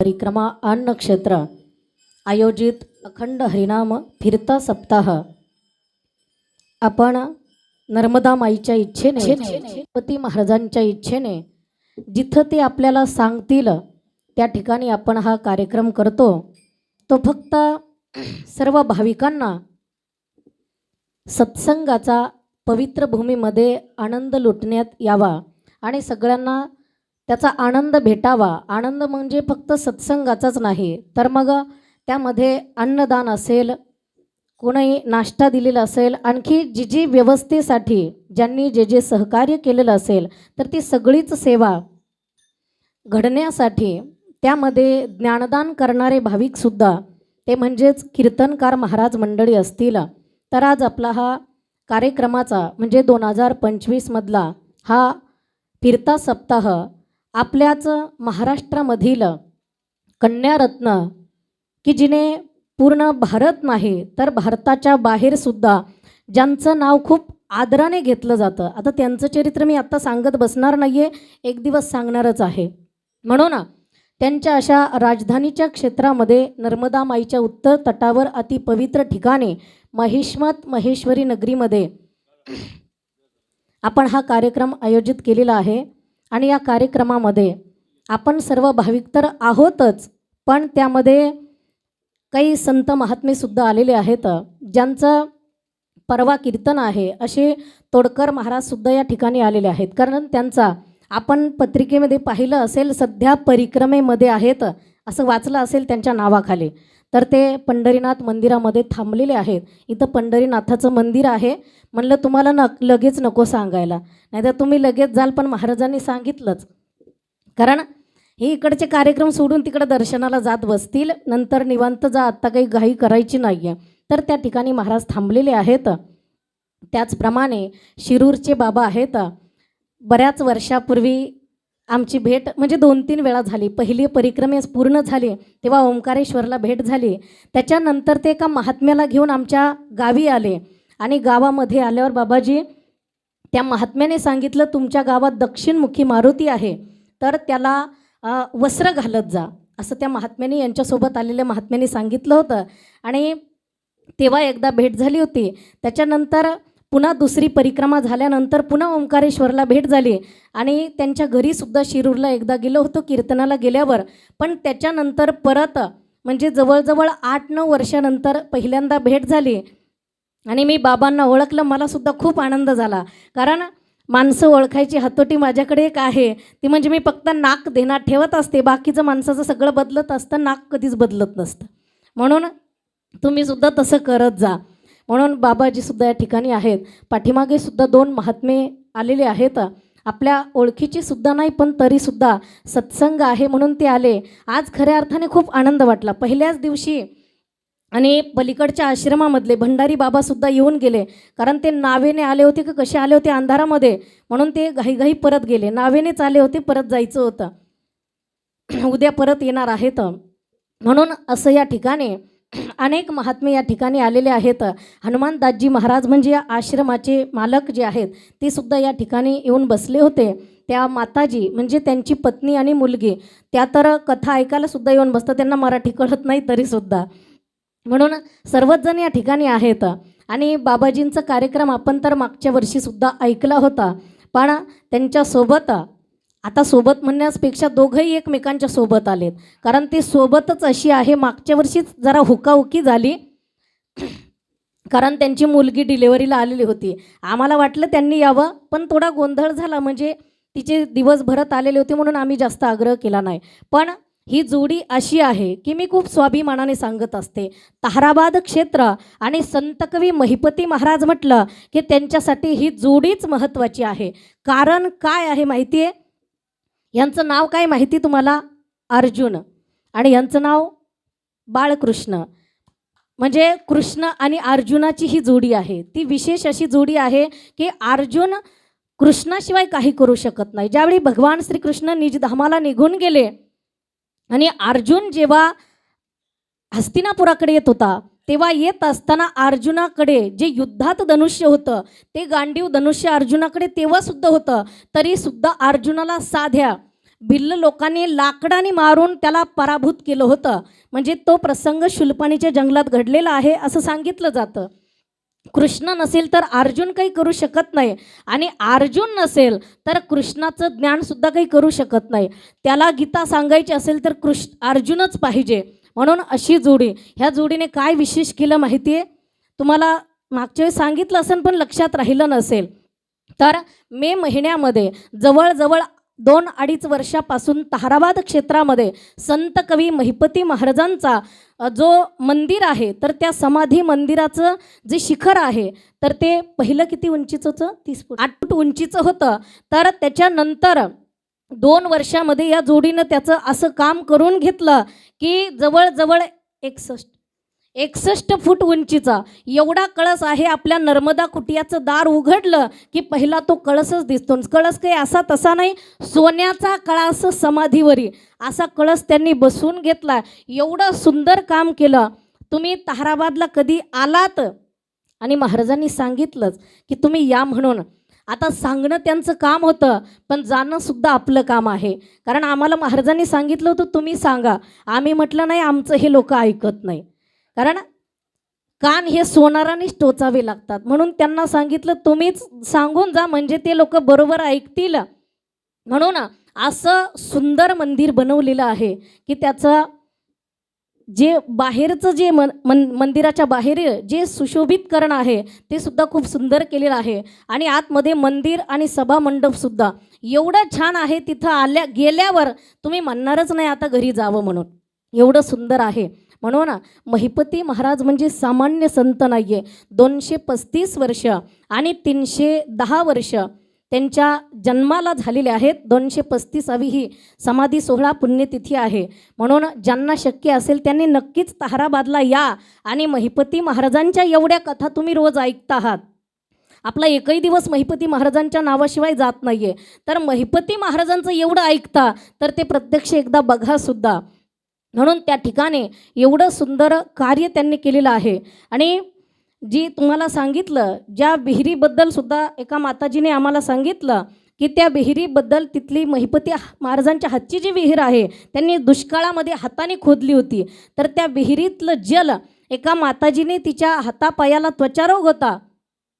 परिक्रमा अन्न क्षेत्र आयोजित अखंड हरिनाम फिरता सप्ताह. आपण नर्मदा माईच्या इच्छेने पती महाराजांच्या इच्छेने जिथं ते आपल्याला सांगतील त्या ठिकाणी आपण हा कार्यक्रम करतो. तो फक्त सर्व भाविकांना सत्संगाचा पवित्र भूमीमध्ये आनंद लुटण्यात यावा आणि सगळ्यांना त्याचा आनंद भेटावा. आनंद म्हणजे फक्त सत्संगाचाच नाही तर मग त्यामध्ये अन्नदान असेल कोणी नाश्ता दिलेला असेल आणखी जी जी व्यवस्थेसाठी ज्यांनी जे जे सहकार्य केलेलं असेल तर ती सगळीच सेवा घडण्यासाठी त्यामध्ये ज्ञानदान करणारे भाविकसुद्धा ते म्हणजेच कीर्तनकार महाराज मंडळी असतील. तर आज आपला हा कार्यक्रमाचा म्हणजे दोन हजार पंचवीसमधला हा फिरता सप्ताह आपल्याच महाराष्ट्रामधील कन्यारत्न की जिने पूर्ण भारत नाही तर भारताच्या बाहेरसुद्धा ज्यांचं नाव खूप आदराने घेतलं जातं. आता त्यांचं चरित्र मी आत्ता सांगत बसणार नाही आहे एक दिवस सांगणारच आहे. म्हणून त्यांच्या अशा राजधानीच्या क्षेत्रामध्ये नर्मदा माईच्या उत्तर तटावर अतिपवित्र ठिकाणी महिष्मत महेश्वरी नगरीमध्ये आपण हा कार्यक्रम आयोजित केलेला आहे. आणि या कार्यक्रमामध्ये आपण सर्व भाविक तर आहोतच पण त्यामध्ये काही संत महात्मेसुद्धा आलेले आहेत ज्यांचं परवा कीर्तन आहे असे तोडकर महाराजसुद्धा या ठिकाणी आलेले आहेत. कारण त्यांचा आपण पत्रिकेमध्ये पाहिलं असेल सध्या परिक्रमेमध्ये आहेत असं वाचलं असेल त्यांच्या नावाखाली. तर ते पंढरीनाथ मंदिरामध्ये थांबलेले आहेत. इथं पंढरीनाथाचं मंदिर आहे. म्हणलं तुम्हाला न लगेच नको सांगायला. नाहीतर तुम्ही लगेच जाल पण महाराजांनी सांगितलंच. कारण हे इकडचे कार्यक्रम सोडून तिकडं दर्शनाला जात बसतील नंतर निवांत जा आत्ता काही घाई करायची नाही आहे तर त्या ठिकाणी महाराज थांबलेले आहेत. त्याचप्रमाणे शिरूरचे बाबा आहेत. बऱ्याच वर्षापूर्वी आमची भेट म्हणजे दोन तीन वेळा झाली. पहिली परिक्रमेस पूर्ण झाली तेव्हा ओंकारेश्वरला भेट झाली. त्याच्यानंतर ते एका महात्म्याला घेऊन आमच्या गावी आले. आणि गावामध्ये आल्यावर बाबाजी त्या महात्म्याने सांगितलं तुमच्या गावात दक्षिणमुखी मारुती आहे तर त्याला वस्त्र घालत जा. असं त्या महात्म्याने यांच्यासोबत आलेल्या महात्म्याने सांगितलं होतं. आणि तेव्हा एकदा भेट झाली होती. त्याच्यानंतर पुन्हा दुसरी परिक्रमा झाल्यानंतर पुन्हा ओंकारेश्वरला भेट झाली. आणि त्यांच्या घरीसुद्धा शिरूरला एकदा गेलो होतो कीर्तनाला गेल्यावर. पण त्याच्यानंतर परत म्हणजे जवळजवळ आठ नऊ वर्षानंतर पहिल्यांदा भेट झाली. आणि मी बाबांना ओळखलं मलासुद्धा खूप आनंद झाला. कारण माणसं ओळखायची हातोटी माझ्याकडे एक आहे. ती म्हणजे मी फक्त नाक देणार ठेवत असते. बाकीचं माणसाचं सगळं बदलत असतं नाक कधीच बदलत नसतं. म्हणून तुम्हीसुद्धा तसं करत जा. म्हणून बाबाजीसुद्धा या ठिकाणी आहेत. पाठीमागे सुद्धा दोन महात्मे आलेले आहेत. आपल्या ओळखीची सुद्धा नाही पण तरीसुद्धा सत्संग आहे म्हणून ते आले. आज खऱ्या अर्थाने खूप आनंद वाटला. पहिल्याच दिवशी आणि पलीकडच्या आश्रमामधले भंडारी बाबासुद्धा येऊन गेले. कारण ते नावेने आले होते की कसे आले होते अंधारामध्ये? म्हणून ते घाईघाई परत गेले. नावेनेच आले होते परत जायचं होतं. उद्या परत येणार आहेत. म्हणून असं या ठिकाणी अनेक महात्मे या ठिकाणी आलेले आहेत. हनुमानदासजी महाराज म्हणजे या आश्रमाचे मालक जे आहेत ते सुद्धा या ठिकाणी येऊन बसले होते. त्या माताजी म्हणजे त्यांची पत्नी आणि मुलगी त्या तर कथा ऐकायला सुद्धा येऊन बसतात. त्यांना मराठी कळत नाही तरीसुद्धा म्हणून सर्वच जण या ठिकाणी आहेत. आणि बाबाजींचा कार्यक्रम आपण तर मागच्या वर्षीसुद्धा ऐकला होता. पण त्यांच्यासोबत आता सोबत म्हणण्यापेक्षा दोघंही एकमेकांच्या सोबत आलेत. कारण ती सोबतच अशी आहे मागच्या वर्षीच जरा हुकाहुकी झाली. कारण त्यांची मुलगी डिलेवरीला आलेली होती. आम्हाला वाटलं त्यांनी यावं पण थोडा गोंधळ झाला. म्हणजे तिचे दिवस भरत आलेले होते म्हणून आम्ही जास्त आग्रह केला नाही. पण ही जोडी अशी आहे की मी खूप स्वाभिमानाने सांगत असते. ताहराबाद क्षेत्र आणि संतकवी महिपती महाराज म्हटलं की त्यांच्यासाठी ही जोडीच महत्त्वाची आहे. कारण काय आहे माहिती आहे यांचं नाव काय माहिती तुम्हाला? अर्जुन. आणि यांचं नाव बाळकृष्ण. म्हणजे कृष्ण आणि अर्जुनाची ही जोडी आहे. ती विशेष अशी जोडी आहे की अर्जुन कृष्णाशिवाय काही करू शकत नाही. ज्यावेळी भगवान श्रीकृष्ण निजधामाला निघून गेले आणि अर्जुन जेव्हा हस्तिनापुराकडे येत होता तेव्हा येत असताना अर्जुनाकडे जे युद्धात धनुष्य होतं ते गांडीव धनुष्य अर्जुनाकडे तेव्हा सुद्धा होतं तरी सुद्धा अर्जुनाला साध्या भिल्ल लोकांनी लाकडाने मारून त्याला पराभूत केलं होतं. म्हणजे तो प्रसंग शुल्पाणीच्या जंगलात घडलेला आहे असं सांगितलं जातं. कृष्ण नसेल तर अर्जुन काही करू शकत नाही. आणि अर्जुन नसेल तर कृष्णाचं ज्ञानसुद्धा काही करू शकत नाही. त्याला गीता सांगायची असेल तर कृष् अर्जुनच पाहिजे. म्हणून अशी जोडी ह्या जोडीने काय विशेष केलं माहिती आहे तुम्हाला मागच्या वेळी सांगितलं असेल पण लक्षात राहिलं नसेल. तर मे महिन्यामध्ये जवळजवळ दोन अडीच वर्षापासून ताराबाद क्षेत्रामध्ये संत कवी महिपती महाराजांचा जो मंदिर आहे तर त्या समाधी मंदिराचं जे शिखर आहे तर ते पहिलं किती उंचीचं होतं? तीस फूट. आठ फूट उंचीचं होतं. तर त्याच्यानंतर दोन वर्षामध्ये या जोडीनं त्याचं असं काम करून घेतलं की जवळजवळ एकसष्ट एकसष्ट फूट उंचीचा. एवढा कळस आहे आपल्या नर्मदा कुटियाचं दार उघडलं की पहिला तो कळसच दिसतो. कळस काही असा तसा नाही सोन्याचा कळस समाधीवरी. असा कळस त्यांनी बसवून घेतला. एवढं सुंदर काम केलं. तुम्ही ताराबादला कधी आलात? आणि महाराजांनी सांगितलंच की तुम्ही या म्हणून. आता सांगणं त्यांचं काम होतं पण जाणं सुद्धा आपलं काम आहे. कारण आम्हाला महाराजांनी सांगितलं होतं तुम्ही सांगा. आम्ही म्हटलं नाही आमचं हे लोक ऐकत नाही. कारण कान हे सोनारानेच टोचावे लागतात. म्हणून त्यांना सांगितलं तुम्हीच सांगून जा म्हणजे ते लोक बरोबर ऐकतील. म्हणून असं सुंदर मंदिर बनवलेलं आहे की त्याचं जे बाहेरचं जे मन मन मंदिराच्या बाहेर जे सुशोभितकरण आहे ते सुद्धा खूप सुंदर केलेलं आहे. आणि आतमध्ये मंदिर आणि सभामंडपसुद्धा एवढं छान आहे तिथं आल्या गेल्यावर तुम्ही म्हणणारच नाही आता घरी जावं म्हणून. एवढं सुंदर आहे. म्हणून महिपती महाराज म्हणजे सामान्य संत नाही आहे दोनशे पस्तीस वर्ष आणि तीनशे दहा वर्ष त्यांच्या जन्माला झालेले आहेत. दोनशे पस्तीसावी ही समाधी सोहळा पुण्यतिथी आहे. म्हणून ज्यांना शक्य असेल त्यांनी नक्कीच तहाराबादला या आणि महिपती महाराजांच्या एवढ्या कथा तुम्ही रोज ऐकता आहात. आपला एकही दिवस महिपती महाराजांच्या नावाशिवाय जात नाही आहे तर महिपती महाराजांचं एवढं ऐकता तर ते प्रत्यक्ष एकदा बघासुद्धा म्हणून त्या ठिकाणी एवढं सुंदर कार्य त्यांनी केलेलं आहे. आणि जी तुम्हाला सांगितलं ज्या विहिरीबद्दल सुद्धा एका माताजीने आम्हाला सांगितलं की त्या विहिरीबद्दल तिथली महिपती महाराजांच्या हातची जी विहीर आहे त्यांनी दुष्काळामध्ये हाताने खोदली होती. तर त्या विहिरीतलं जल एका माताजीने तिच्या हातापायाला त्वचारोग होता.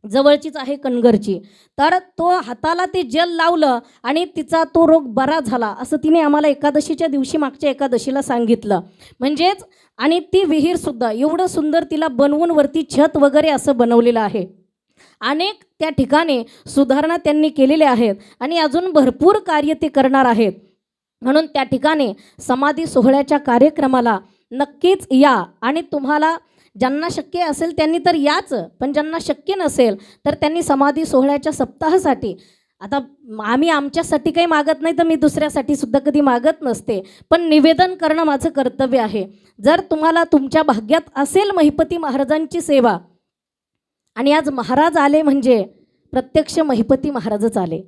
जवळचीच आहे कणगरची. तर तो हाताला ते जल लावलं आणि तिचा तो रोग बरा झाला असं तिने आम्हाला एकादशीच्या दिवशी मागच्या एकादशीला सांगितलं. म्हणजेच आणि ती विहीरसुद्धा एवढं सुंदर तिला बनवून वरती छत वगैरे असं बनवलेलं आहे. अनेक त्या ठिकाणी सुधारणा त्यांनी केलेल्या आहेत आणि अजून भरपूर कार्य ते करणार आहेत. म्हणून त्या ठिकाणी समाधी सोहळ्याच्या कार्यक्रमाला नक्कीच या आणि तुम्हाला ज्यांना शक्य असेल त्यांनी तर याच पण ज्यांना शक्य नसेल तर त्यांनी समाधी सोहळ्याच्या सप्ताहासाठी आता आम्ही आमच्यासाठी काही मागत नाही तर मी दुसऱ्यासाठी सुद्धा कधी मागत नसते पण निवेदन करणं माझं कर्तव्य आहे. जर तुम्हाला तुमच्या भाग्यात असेल महिपती महाराजांची सेवा आणि आज महाराज आले म्हणजे प्रत्यक्ष महिपती महाराजच आले.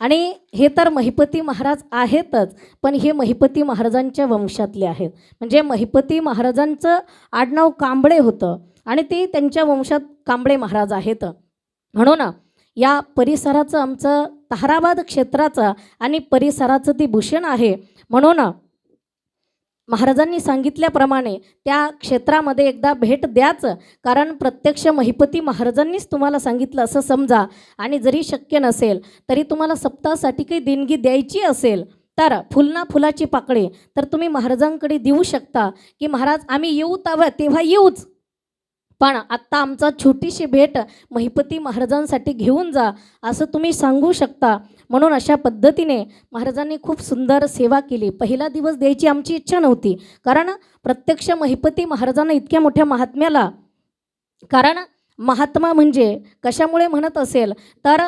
आणि हे तर महिपती महाराज आहेतच पण हे महिपती महाराजांच्या वंशातले आहेत. म्हणजे महिपती महाराजांचं आडनाव कांबळे होतं आणि ते त्यांच्या वंशात कांबळे महाराज आहेत. म्हणून या परिसराचं आमचं ताराबाद क्षेत्राचं आणि परिसराचं ते भूषण आहे. म्हणून महाराजांनी सांगितल्याप्रमाणे त्या क्षेत्रामध्ये एकदा भेट द्याच. कारण प्रत्यक्ष महिपती महाराजांनीच तुम्हाला सांगितलं असं समजा. आणि जरी शक्य नसेल तरी तुम्हाला सप्ताहासाठी काही देणगी द्यायची असेल तर फुलना फुलाची पाकळी. तर तुम्ही महाराजांकडे देऊ शकता की महाराज आम्ही येऊ तवं तेव्हा येऊच. पण आत्ता आमचा छोटीशी भेट महिपती महाराजांसाठी घेऊन जा असं तुम्ही सांगू शकता. म्हणून अशा पद्धतीने महाराजांनी खूप सुंदर सेवा केली. पहिला दिवस द्यायची आमची इच्छा नव्हती. कारण प्रत्यक्ष महिपती महाराजांना इतक्या मोठ्या महात्म्याला कारण महात्मा म्हणजे कशामुळे म्हणत असेल? तर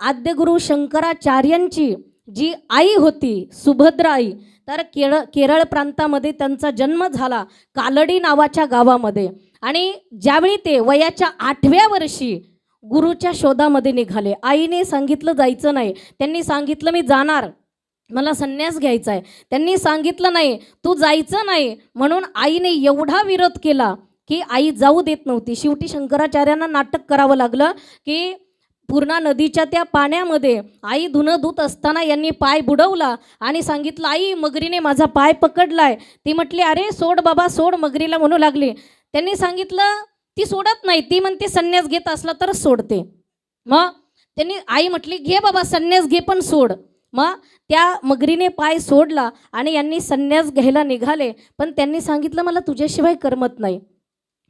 आद्यगुरु शंकराचार्यांची जी आई होती सुभद्रा आई तर केरळ केरळ प्रांतामध्ये त्यांचा जन्म झाला कालडी नावाच्या गावामध्ये. आणि ज्यावेळी ते वयाच्या आठव्या वर्षी गुरुच्या शोधामध्ये निघाले आईने सांगितलं जायचं नाही. त्यांनी सांगितलं मी जाणार. मला संन्यास घ्यायचा आहे. त्यांनी सांगितलं नाही तू जायचं नाही. म्हणून आईने एवढा विरोध केला की आई जाऊ देत नव्हती. शेवटी शंकराचार्यांना नाटक करावं लागलं की पूर्णा नदीच्या त्या पाण्यामध्ये आई धुणं धुत असताना यांनी पाय बुडवला आणि सांगितलं आई मगरीने माझा पाय पकडलाय. ती म्हटली अरे सोड बाबा सोड मगरीला म्हणू लागली. त्यांनी सांगितलं ती सोडत नाही ती म्हणते संन्यास घेत असला तरच सोडते. मग त्यांनी आई म्हटली घे बाबा संन्यास घे पण सोड. मग त्या मगरीने पाय सोडला आणि यांनी संन्यास घ्यायला निघाले. पण त्यांनी सांगितलं मला तुझ्याशिवाय करमत नाही.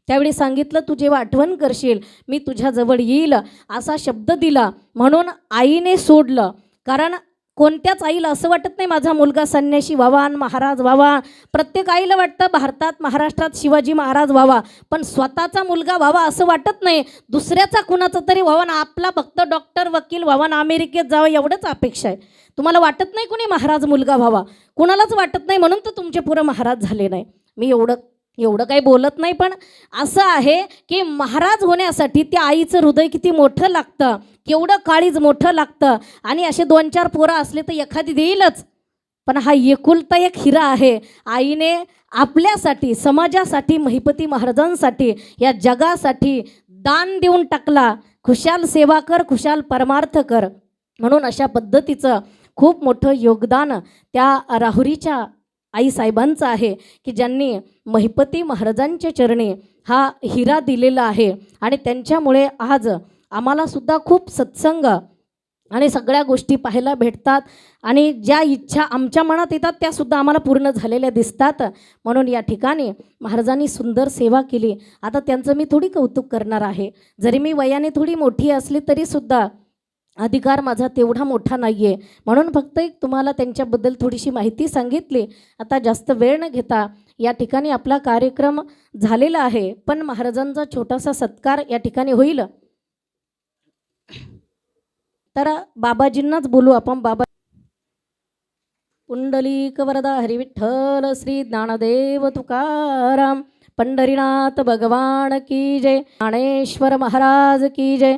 त्यावेळी सांगितलं तू जेव्हा आठवण करशील मी तुझ्याजवळ येईल असा शब्द दिला. म्हणून आईने सोडलं. कारण कोणत्याच आईला असं वाटत नाही माझा मुलगा संन्याशी व्हावा महाराज व्हावा. प्रत्येक आईला वाटतं भारतात महाराष्ट्रात शिवाजी महाराज व्हावा. पण स्वतःचा मुलगा व्हावा असं वाटत नाही दुसऱ्याचा कुणाचा तरी व्हावा ना आपला फक्त डॉक्टर वकील व्हावा ना अमेरिकेत जावं एवढंच अपेक्षा आहे. तुम्हाला वाटत नाही कुणी महाराज मुलगा व्हावा? कुणालाच वाटत नाही म्हणून तर तुमचे पुरं महाराज झाले नाही. मी एवढं एवढं काही बोलत नाही पण असं आहे की महाराज होण्यासाठी त्या आईचं हृदय किती मोठं लागतं केवढं काळीज मोठं लागतं आणि असे दोन चार पोरं असले तर एखादी देईलच. पण हा एकुलता एक हिरा आहे. आईने आपल्यासाठी समाजासाठी महिपती महाराजांसाठी या जगासाठी दान देऊन टाकला. खुशाल सेवा कर खुशाल परमार्थ कर. म्हणून अशा पद्धतीचं खूप मोठं योगदान त्या राहुरीच्या आईसाहेबांचं आहे की ज्यांनी महिपती महाराजांच्या चरणी हा हिरा दिलेला आहे आणि त्यांच्यामुळे आज आम्हालासुद्धा खूप सत्संग आणि सगळ्या गोष्टी पाहायला भेटतात आणि ज्या इच्छा आमच्या मनात येतात त्यासुद्धा आम्हाला पूर्ण झालेल्या दिसतात. म्हणून या ठिकाणी महाराजांनी सुंदर सेवा केली. आता त्यांचं मी थोडी कौतुक करणार आहे. जरी मी वयाने थोडी मोठी असली तरीसुद्धा अधिकार माझा तेवढा मोठा नाही आहे म्हणून फक्त एक तुम्हाला त्यांच्याबद्दल थोडीशी माहिती सांगितली. आता जास्त वेळ न घेता या ठिकाणी आपला कार्यक्रम झालेला आहे. पण महाराजांचा छोटासा सत्कार या ठिकाणी होईल. तर बाबाजींनाच बोलू आपण. बाबा पुंडलिक वरदा हरिविठ्ठल श्री ज्ञानदेव तुकाराम पंढरीनाथ भगवान की जय ज्ञानेश्वर महाराज की जय.